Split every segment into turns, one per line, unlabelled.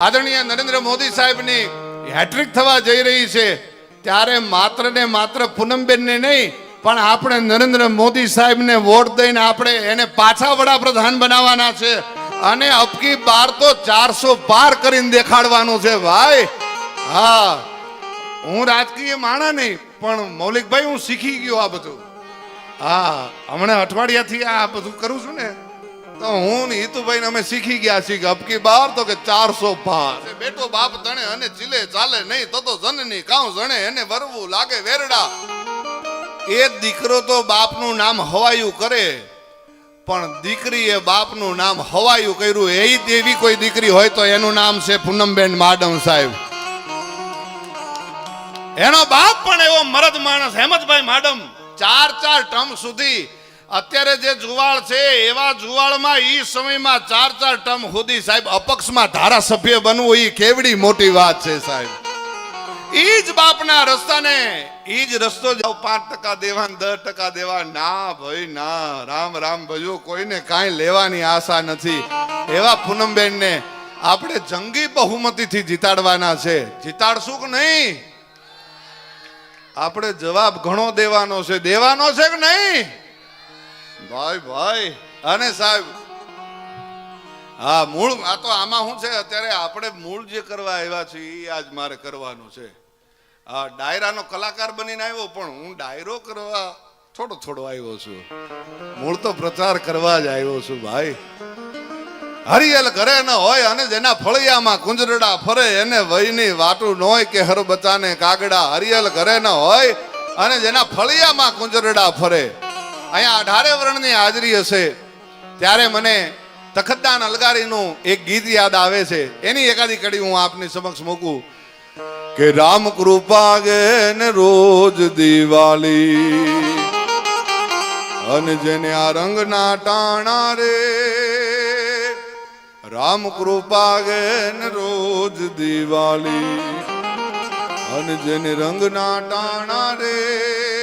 આદરણીય નરેન્દ્ર મોદી સાહેબની હેટ્રિક થવા જઈ રહી છે, ત્યારે માત્ર ને માત્ર પૂનમબેનને નહીં, પણ આપણે નરેન્દ્ર મોદી સાહેબને વોટ દઈને આપણે એને પાછા વડાપ્રધાન બનાવવાના છે. અને અબકી બાર તો ચારસો પાર કરીને દેખાડવાનું છે ભાઈ. હા, હું રાજકીય માણા નહીં, પણ મૌલિકભાઈ, હું શીખી ગયો આ બધું. હા, હમણાં અઠવાડિયાથી આ બધું કરું છું ને. તો હું ને હિતુભાઈ અમે શીખી ગયા છીએ કે અબકી બાર તો કે ચારસો પાર બેટો બાપ તણે અને ચીલે ચાલે નહીં, તો તો જનની કાઉ જણે, એને વરવું લાગે વેરડા. એ દીકરો તો બાપનું નામ હવાયું કરે, પણ દીકરીએ બાપનું નામ હવાયું કર્યું. એ એવી કોઈ દીકરી હોય તો એનું નામ છે પૂનમબેન માડમ સાહેબ. એનો બાપ પણ એવો મરદ માણસ, હેમતભાઈ માડમ. ચાર ચાર ટર્મ સુધી અત્યારે જે જુવાળ છે, એવા જુવાળમાં ઈ સમયમાં ચાર ચાર ટર્મ સુધી સાહેબ અપક્ષમાં ધારાસભ્ય બનવું ઈ કેવડી મોટી વાત છે સાહેબ. ઈ જ બાપના રસ્તાને, ઈ જ રસ્તો જાવ પાંચ ટકા દેવા દસ ટકા દેવા ના ભાઈ, ના. રામ રામ ભજો કોઈને કાંઈ લેવાની આશા નથી. એવા પૂનમબેનને આપણે જંગી બહુમતીથી જીતાડવાના છે. જીતાડશું કે નહીં? આપણે જવાબ ઘણો દેવાનો છે. દેવાનો છે કે નહીં? ભાઈ ભાઈ, અને સાહેબ, હા, મૂળ આ તો આમાં શું છે? અત્યારે આપણે મૂળ જે કરવા આવ્યા છીએ, એ આજ મારે કરવાનું છે. હા ડાયરાનો કલાકાર બનીને આવ્યો, પણ હું ડાયરો કરવા થોડો થોડો આવ્યો છું. મૂળ તો પ્રચાર કરવા જ આવ્યો છું, ભાઈ. હરિયલ ઘરે ન હોય અને જેના ફળિયામાં કુંજરડા ફરે, એને વયની વાટું ન હોય કે હર બચાને કાગડા. હરિયલ ઘરે ન હોય અને જેના ફળિયામાં કુંજરડા ફરે. અહીંયા અઢારે વર્ણની હાજરી હશે. ત્યારે મને તખતદાન અલગારીનું એક ગીત યાદ આવે છે. એની એકાદી કડી હું આપની સમક્ષ મૂકું. કે રામ કૃપા ગેન રોજ દિવાળી. અને જેને આ રંગના ટાણા રે, રામ કૃપા ગેન રોજ દિવાળી. અને જેને રંગના ટાણા રે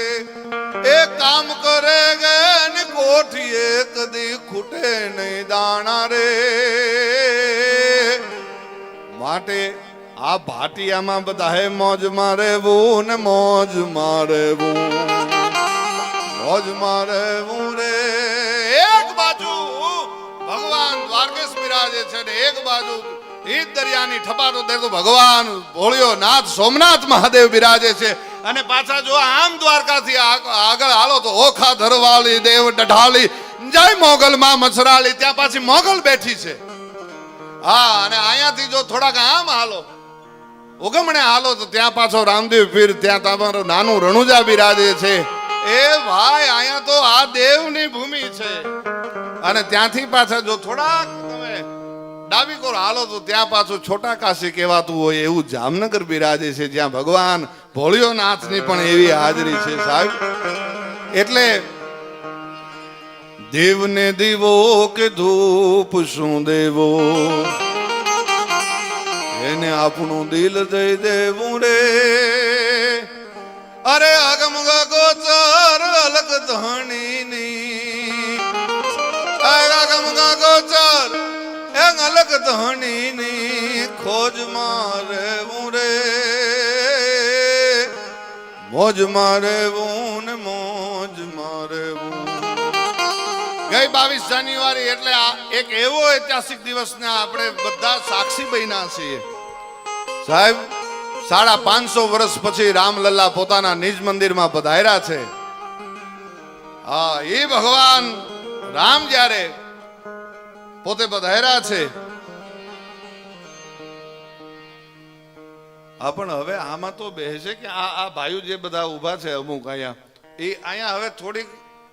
એ કામ કરે ગે ને કોઠીએ કદી ખૂટે નહીં દાણા રે. માટે આ ભાટિયામાં બધાએ મોજ મારેવું ને મોજ મારેવું. મોજ મારેવું રે. એક બાજુ ભગવાન દ્વારકેશ બિરાજે છે ને એક બાજુ ઈ દરિયાની ઠપાટો દે તો ભગવાન ભોળ્યો નાથ સોમનાથ મહાદેવ બિરાજે છે. અને પાછા જો આમ દ્વારકાથી આગ- આગળ હાલો તો ઓખા ધરવાળી, દેવ ડઢાલી જય મોગલ માં મસરાળી, ત્યાં પાછી મોગલ બેઠી છે. હા, અને અહીંયાથી જો થોડાક આમ હાલો. ઉગમણે હાલો તો ત્યાં પાછો રામદેવ પીર, ત્યાં તમારું નાનું રણુજા બિરાજે છે. એ ભાઈ, અહીંયા તો આ દેવની ભૂમિ છે. અને ત્યાંથી પાછા જો થોડાક તમે ડાબી કોર હાલો તો ત્યાં પાછું છોટા કાશી કહેવાતું હોય એવું જામનગર બિરાજે છે, જ્યાં ભગવાન ભોળિયોનાથની પણ એવી હાજરી છે સાહેબ. એટલે દેવને દીવો કે ધૂપ શું દેવો? એને આપણું દિલ દઈ દેવું રે. અરે આગમ ગોચર અલગ ધણીની. આગમ ગોચર એ અલગ ધણીની. ખોજ મોજ મારે ને મોજ મારે ગઈ બાવીસ જાન્યુઆરી એટલે આ એક એવો ઐતિહાસિક દિવસને આપણે બધા સાક્ષી બન્યા છીએ. સાહેબ, સાડા પાંચસો વર્ષ પછી રામલલ્લા પોતાના નિજ મંદિરમાં પધાર્યા છે. હા, એ ભગવાન રામ જ્યારે પોતે પધાર્યા છે હા, પણ હવે આમાં તો બેસે કે આ આ ભાઈઓ જે બધા ઊભા છે અમુક અહીંયા, એ અહીંયા હવે થોડીક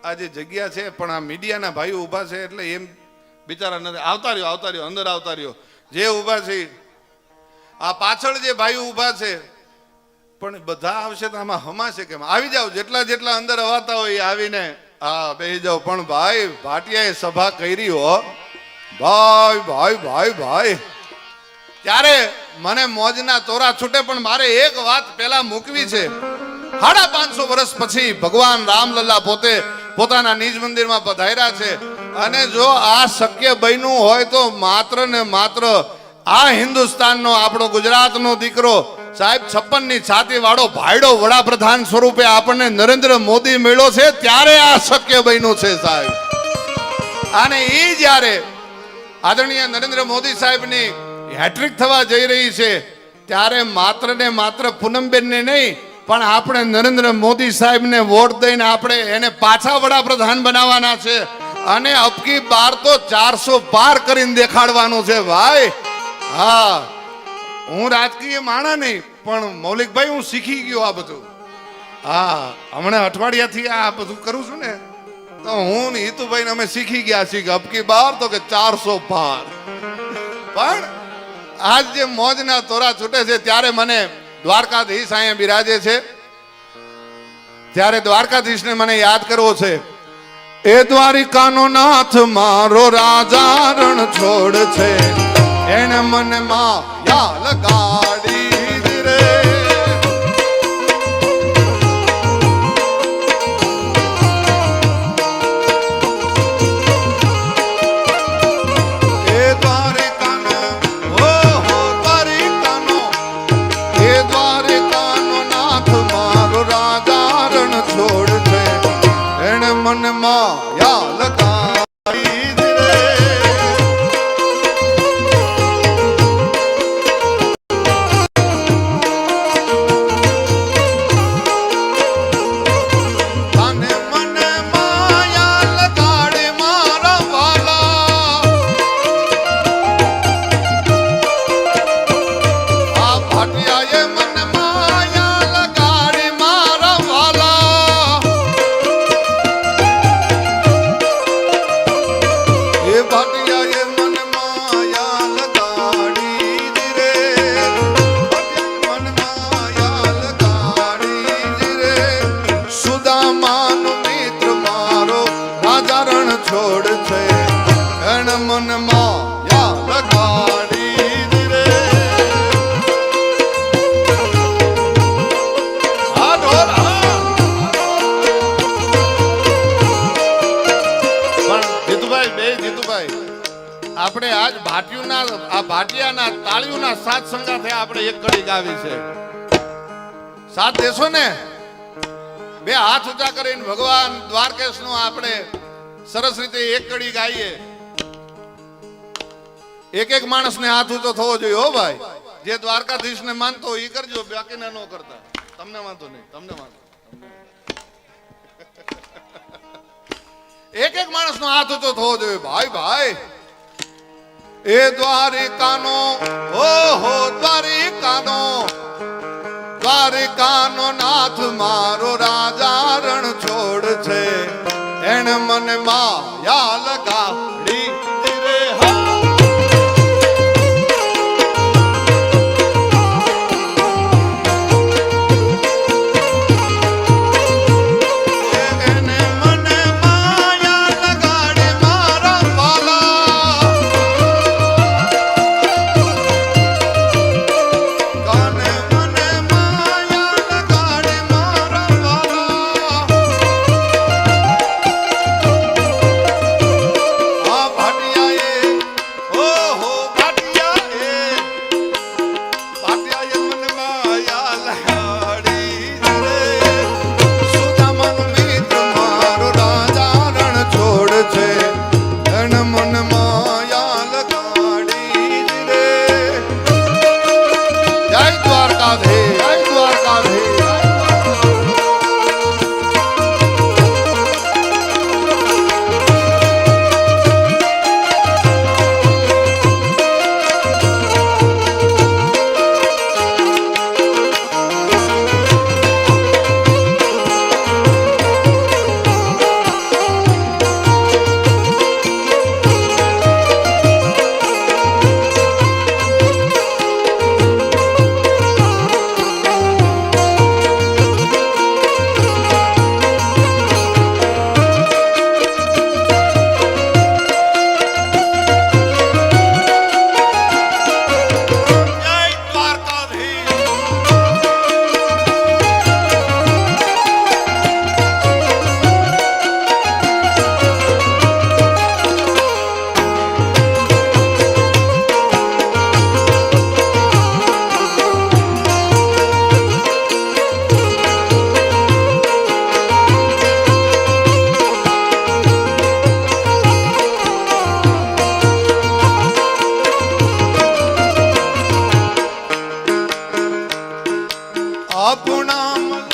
આ જે જગ્યા છે, પણ આ મીડિયાના ભાઈઓ ઊભા છે એટલે એમ બિચારા નથી. આવતા રહ્યો આવતા રહ્યો, અંદર આવતા રહ્યો. જે ઊભા છે આ પાછળ જે ભાઈઓ ઊભા છે, પણ બધા આવશે તો આમાં હમાશે કેમ? આવી જાઓ, જેટલા જેટલા અંદર અવાતા હોય આવીને, હા બેસી જાઓ. પણ ભાઈ, ભાટિયાએ સભા કરી હો. ભાઈ ભાઈ ભાઈ ભાઈ. ત્યારે મને મોજના તોરા છૂટે, પણ મારે એક વાત પેલા મૂકવી છે. સાડા પાંચસો વર્ષ પછી ભગવાન રામલલ્લા પોતે પોતાના નિજ મંદિરમાં પધાર્યા છે. અને જો આ શક્ય બન્યું હોય તો માત્ર ને માત્ર આ હિન્દુસ્તાનનો, આપણો ગુજરાતનો દીકરો સાહેબ છપ્પનની છાતી વાળો ભાઈડો વડાપ્રધાન સ્વરૂપે આપણને નરેન્દ્ર મોદી મેળો છે, ત્યારે આ શક્ય બન્યું છે સાહેબ. અને એ જ્યારે આદરણીય નરેન્દ્ર મોદી સાહેબની હેટ્રિક થવા જઈ રહી છે. ત્યારે માત્ર ને માત્ર પૂનમબેનને નહીં, પણ આપણે નરેન્દ્ર મોદી સાહેબને વોટ દઈને આપણે એને પાછા વડાપ્રધાન બનાવવાના છે. અને અબકી બાર તો ચારસો પાર કરીને દેખાડવાનું છે ભાઈ. હા, હું રાજકીય માણા નહીં, પણ મૌલિકભાઈ, હું શીખી ગયો આ બધું. હા, હમણાં અઠવાડિયાથી આ બધું કરું છું ને, તો હું ને હિતુભાઈ અમે શીખી ગયા છીએ કે અબકી બાર તો કે ચારસો પાર. પણ આજ જે મોજના તોરા છૂટે છે, ત્યારે મને દ્વારકાધીશ અહીંયા બિરાજે છે. ત્યારે દ્વારકાધીશને મને યાદ કરવો છે. એ દ્વારિકાનો નાથ મારો રાજા રણ છોડ છે. એને મને માયા લગાડી તાળીઓના સાત સંગાથે આપણે એક કડી ગાવી છે. સાત દેશો ને? બે હાથ ઊંચા કરીને ભગવાન દ્વારકેશનું આપણે સરસ રીતે એક કડી ગાઈએ. એક એક માણસ ને હાથ ઊંચો થવો જોઈએ, હો ભાઈ. જે દ્વારકાધીશ ને માનતો એ કરજો, બાકીના ન કરતા. તમને વાંધો નહીં, તમને વાંધો એક એક માણસનો હાથ ઊંચો થવો જોઈએ. ભાઈ ભાઈ. એ દ્વારિકાનો, ઓહો દ્વારિકાનો દ્વારિકાનો નાથ મારો રાજા રણ છોડ છે એણે મને માયા લગાડી આપણું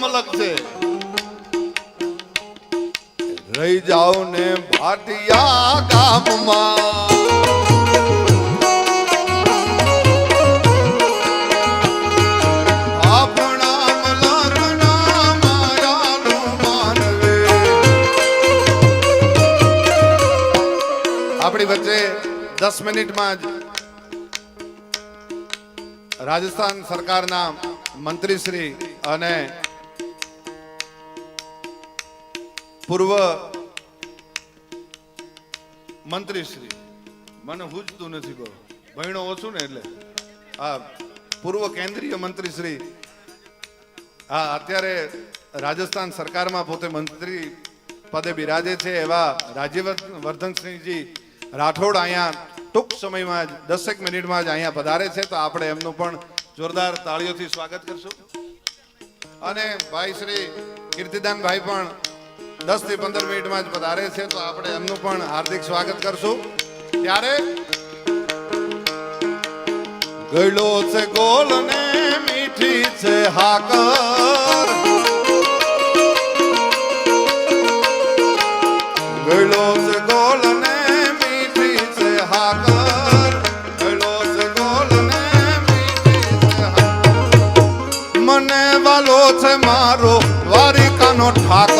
મલક છે. રહી જાઓ ને ભાટિયા ગામમાં. આપણા વચ્ચે દસ મિનિટમાં જ રાજસ્થાન સરકારના મંત્રીશ્રી અને પૂર્વ મંત્રીશ્રી મને હુજતું નથી કહો. ભણો ઓછું ને એટલે. હા પૂર્વ કેન્દ્રીય મંત્રીશ્રી હા અત્યારે રાજસ્થાન સરકારમાં પોતે મંત્રી પદે બિરાજે છે એવા રાજ્યવર્ધનસિંહજી રાઠોડ અહીંયા ટૂંક સમયમાં જ, દસેક મિનિટમાં જ અહીંયા પધારે છે. તો આપણે એમનું પણ જોરદાર તાળીઓથી સ્વાગત કરશું. અને ભાઈ શ્રી કીર્તિદાનભાઈ પણ દસથી પંદર મિનિટમાં જ પધારે છે, તો આપણે એમનું પણ હાર્દિક સ્વાગત કરશું. ત્યારે ગળો છે ગોલ ને મીઠી છે હાકર. ગળો છે ગોલ ને મીઠી છે હાકર. મને વાલો છે મારો વારિકાનો ઠાકર.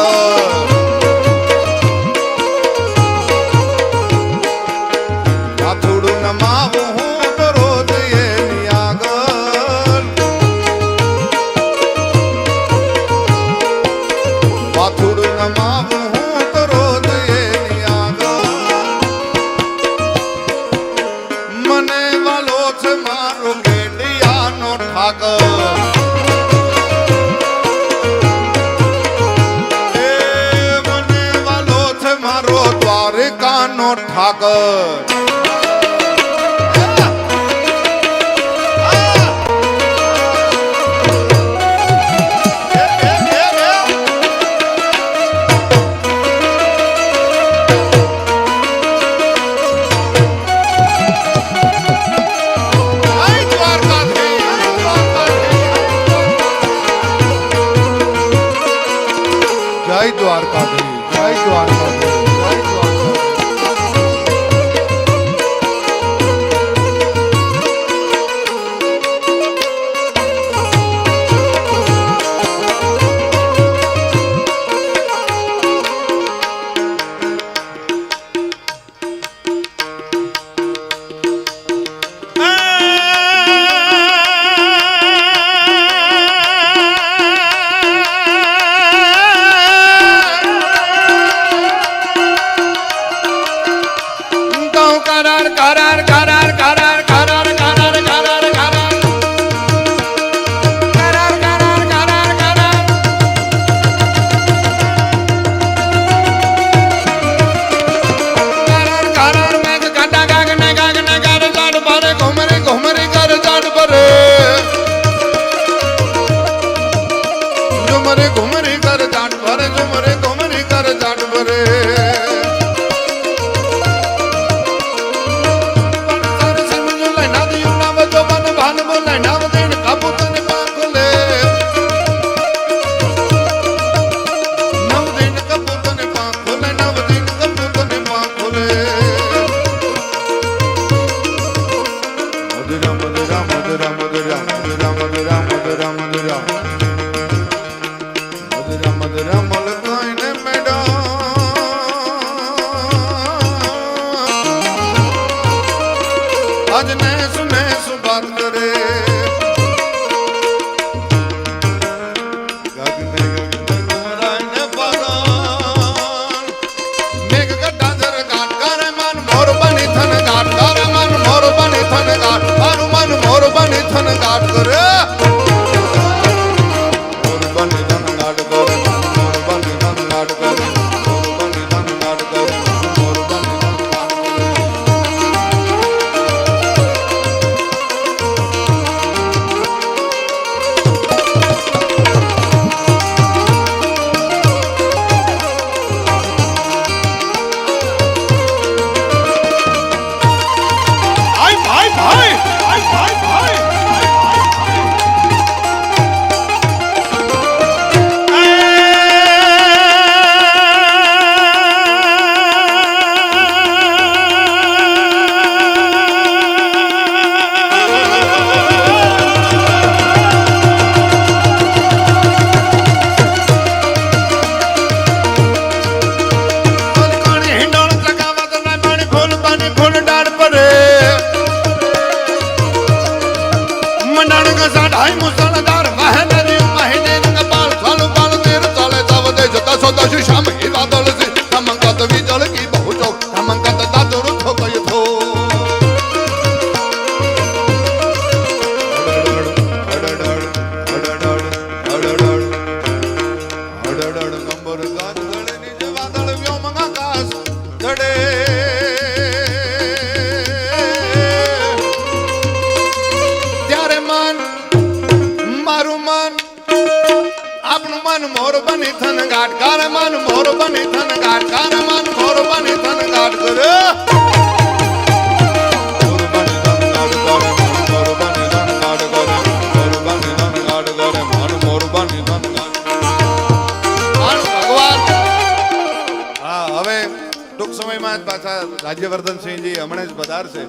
રાજ્યવર્ધનસિંહજી હમણાં જ પધારશે.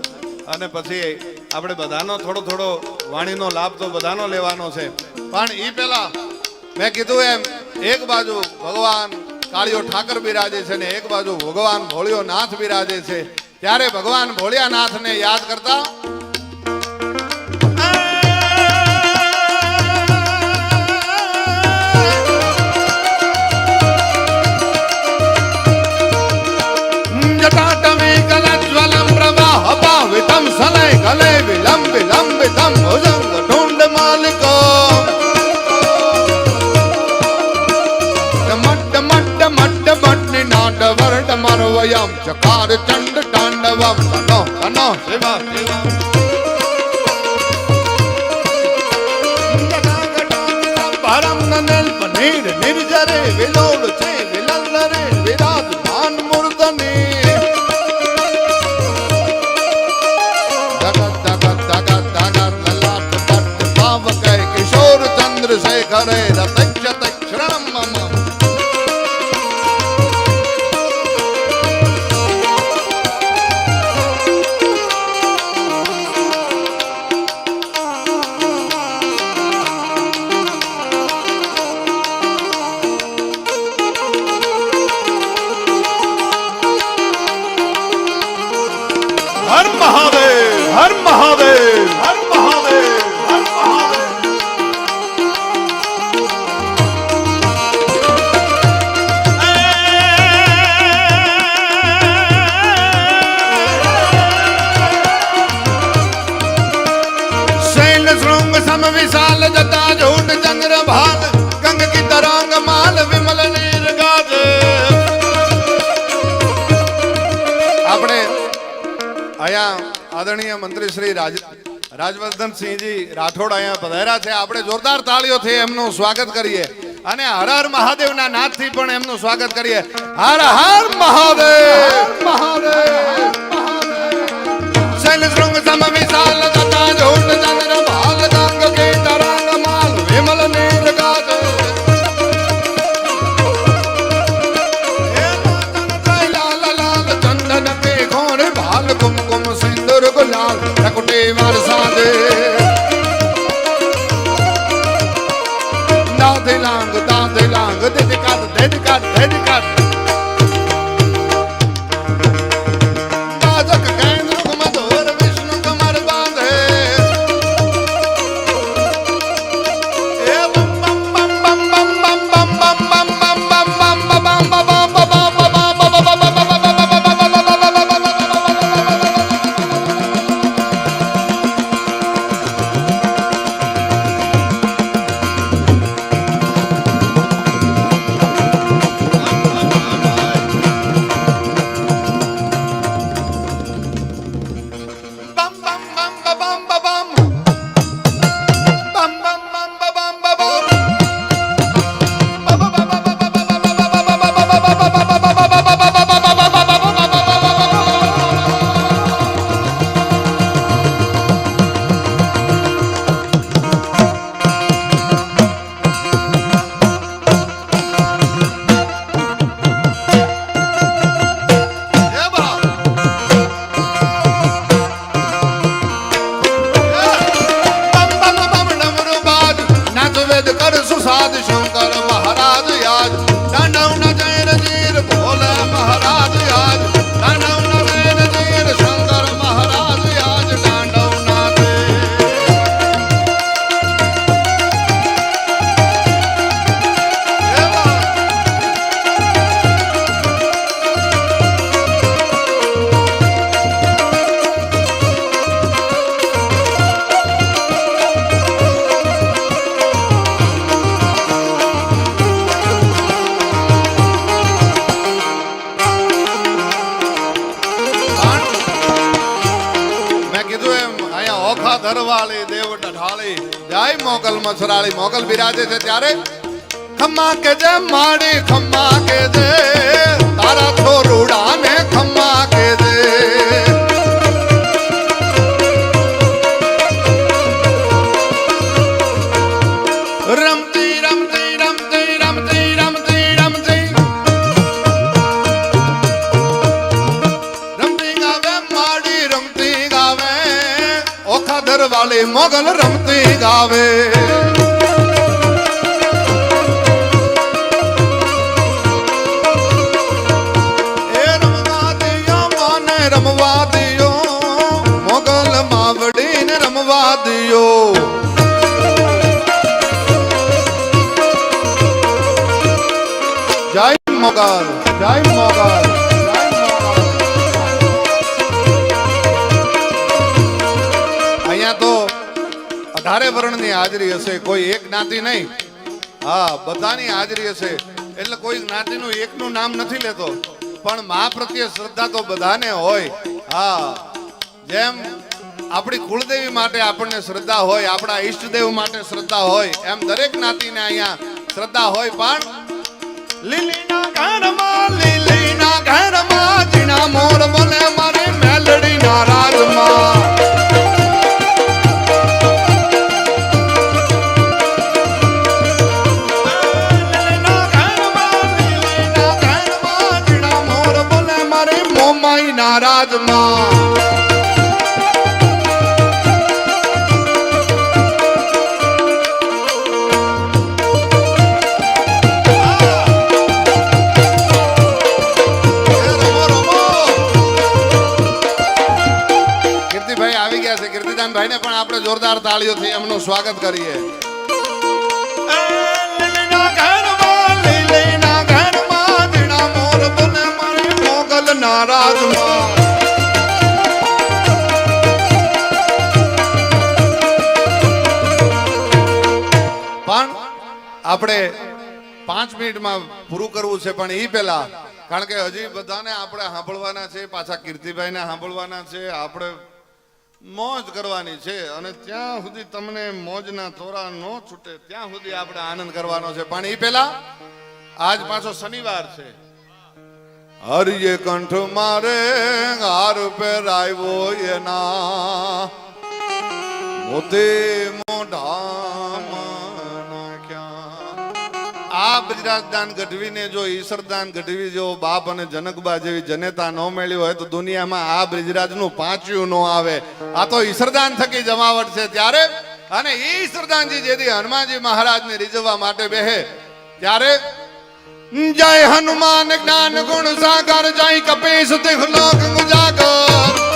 અને પછી આપણે બધાનો થોડો થોડો વાણીનો લાભ તો બધાનો લેવાનો છે. પણ એ પહેલા મેં કીધું એમ, એક બાજુ ભગવાન કાળિયો ઠાકર બિરાજે છે ને એક બાજુ ભગવાન ભોળિયો નાથ બિરાજે છે, ત્યારે ભગવાન ભોળિયાનાથને યાદ કરતા? જટાટમી કલજ્વલમ વિલંબ વિલંબિતમ ભુજંગ યમ ચકાર ચંડ તાંડવમ તનો તનો શિવ શિવ ભરમ નલ પનીર નિર્જરે વિલોળ આદરણીય મંત્રી શ્રી રાજ રાજવર્ધનસિંહજી રાઠોડ અહીંયા પધાર્યા છે. આપણે જોરદાર તાળીઓથી એમનું સ્વાગત કરીએ. અને હર હર મહાદેવના નાદથી પણ એમનું સ્વાગત કરીએ. હર હર મહાદેવ! મહાદેવ શૈલ શૃંગ સમ વિશાલ દત્તા જોડ ચંદ્ર ભાલ વારસા દે
મસરાળી મોગલ બિરાજે છે ત્યારે? ખમ્મા કે જે માડી, ખમ્મા કે જે તારા છોરુડાને ખમ્મા કે જે રમતી રમતી રમતી રમતી રમતી રમતી. રમતી ગાવે, માડી મોગલ રમતી ગાવે. મોગલ જય મોગલ જય મોગલ અહીંયા તો અઢારે વર્ણની હાજરી હશે, કોઈ એક જ્ઞાતિ નહીં. હા, બધાની હાજરી હશે. એટલે કોઈ જ્ઞાતિનું એકનું નામ નથી લેતો. પણ મા પ્રત્યે શ્રદ્ધા તો બધાને હોય. હા, જેમ આપણી કુળદેવી માટે આપણને શ્રદ્ધા હોય, આપણા ઈષ્ટદેવ માટે શ્રદ્ધા હોય, એમ દરેક જ્ઞાતિને અહીંયા શ્રદ્ધા હોય, પણ લીલીના ઘરમાં લીલીના ઘરમાં જીણા મોર બોલે મારી મેલડીના રાજમાં લીલીના ગયા ને પણ આપણે જોરદાર તાળીઓથી એમનું સ્વાગત કરીએ. પણ આપણે પાંચ મિનિટમાં પૂરું કરવું છે, પણ એ પહેલા, કારણ કે હજી બધાને આપણે સાંભળવાના છે, પાછા કીર્તિભાઈને સાંભળવાના છે, આપણે મોજ કરવાની છે અને ત્યાં સુધી તમને મોજના થોરા ન છૂટે. ત્યાં સુધી આપણે આનંદ કરવાનો છે. પણ એ પહેલા આજ પાછો શનિવાર છે. હરિયે કંઠ મારે હાર પહેરાવ્યો એના. મોતે આ ગઢવીને જો ઈશ્વરદાન ગઢવી જેવો બાપ અને જનકબા જેવી જનેતા ન મેળ્યું હોય તો દુનિયામાં આ બ્રિજરાજનું પાંચ્યું ન આવે. આ તો ઈશ્વરદાન થકી જમાવટ છે ત્યારે. અને ઈશ્વરદાનજી જેથી હનુમાનજી મહારાજને રીઝવવા માટે બેહે, ત્યારે જય હનુમાન જ્ઞાન ગુણ સાગર, જય કપેશ તિખ લોક ગુજાગર.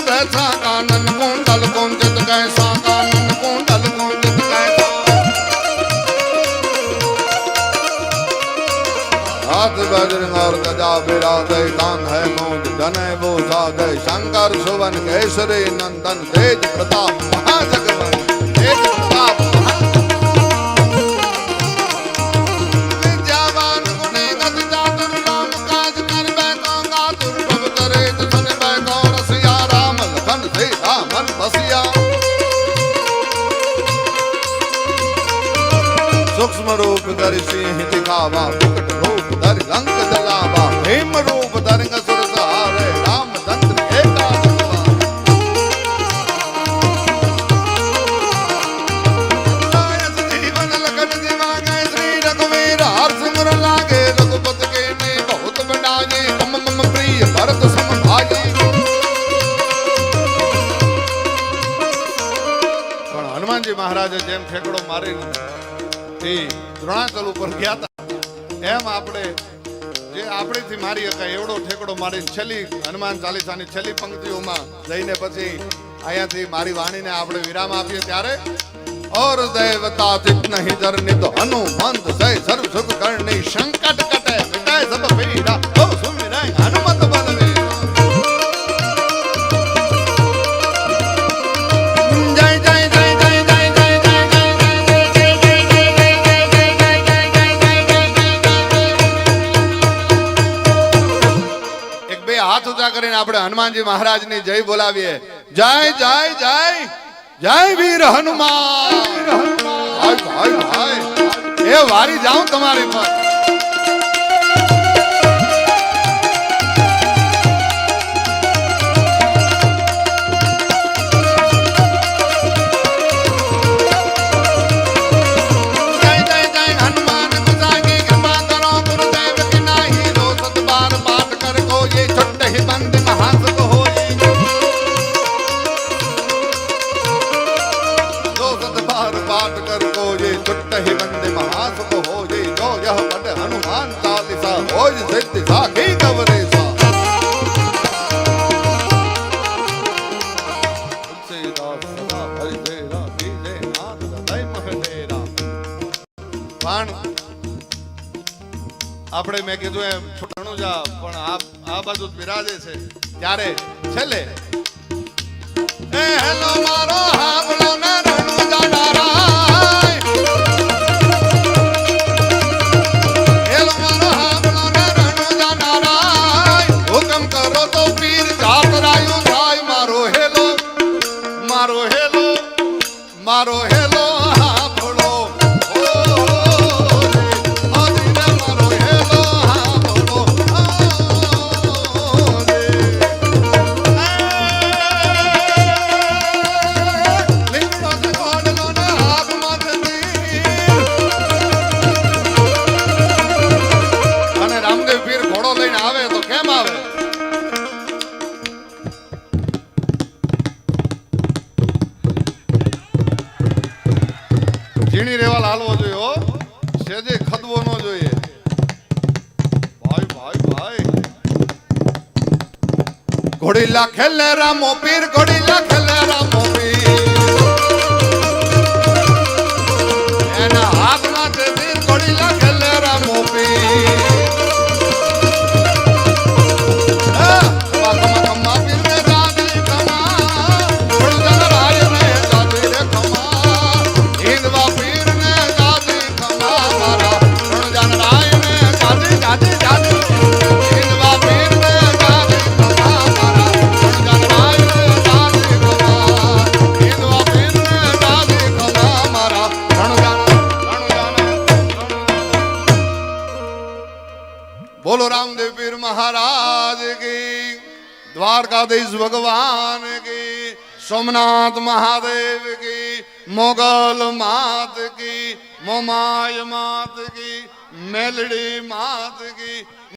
ਕੈਸਾ ਕਾਨਨ ਕੋਂਡਲ ਕੋਂਜਤ ਕੈਸਾ ਕਾਨਨ ਕੋਂਡਲ ਕੋਂਜਤ ਕੈਸਾ ਹੱਥ ਬਜਰੰਗ ਔਰ ਕਜਾ ਬਿੜਾ ਦੇ ਦਾਨ ਹੈ ਮੋਜ ਜਨੇ ਬੋਸਾ ਦੇ ਸ਼ੰਕਰ ਸੁਵਨ ਕੇਸਰੀ ਨੰਦਨ ਤੇਜ ਪ੍ਰਤਾਪ ਮਹਾਜ છેલ્લી હનુમાન ચાલીસાની છેલ્લી પંક્તિઓમાં જઈને પછી અહીંયાથી મારી વાણીને આપણે વિરામ આપીએ ત્યારે કરીને આપણે હનુમાનજી મહારાજની જય બોલાવીએ. જય જય જય જય વીર હનુમાન. ભાઈ એ વારી જાઉં તમારી પર. ગાજે છે. ત્યારે છેલ્લે খেলেরা মপের গড়ি খেলেরা દ્વારકાધીશ ભગવાન કી, સોમનાથ મહાદેવ કી, મોગલ માત કી, મોમાય માત કી, મેલડી માત કી